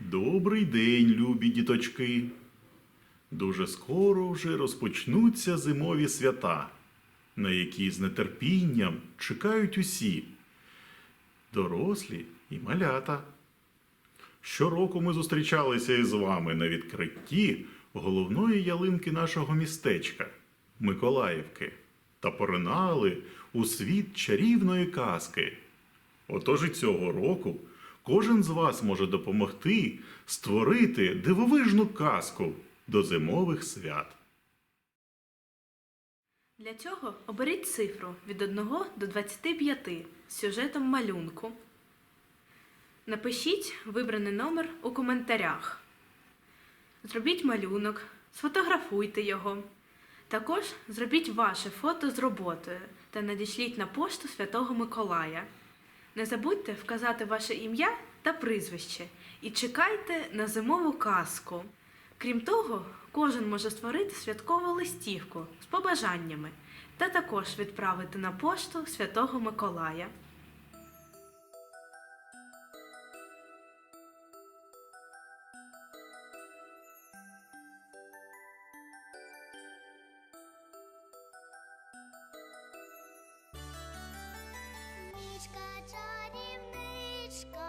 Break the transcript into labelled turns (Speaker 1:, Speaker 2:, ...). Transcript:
Speaker 1: Добрий день, любі діточки. Дуже скоро вже розпочнуться зимові свята, на які з нетерпінням чекають усі дорослі і малята. Щороку ми зустрічалися із вами на відкритті головної ялинки нашого містечка Миколаївки та поринали у світ чарівної казки. Отож і цього року кожен з вас може допомогти створити дивовижну казку до зимових свят.
Speaker 2: Для цього оберіть цифру від 1 до 25 з сюжетом малюнку. Напишіть вибраний номер у коментарях. Зробіть малюнок, сфотографуйте його. Також зробіть ваше фото з роботою та надішліть на пошту Святого Миколая. Не забудьте вказати ваше ім'я та прізвище і чекайте на зимову казку. Крім того, кожен може створити святкову листівку з побажаннями та також відправити на пошту Святого Миколая.
Speaker 3: Мішка чарівничка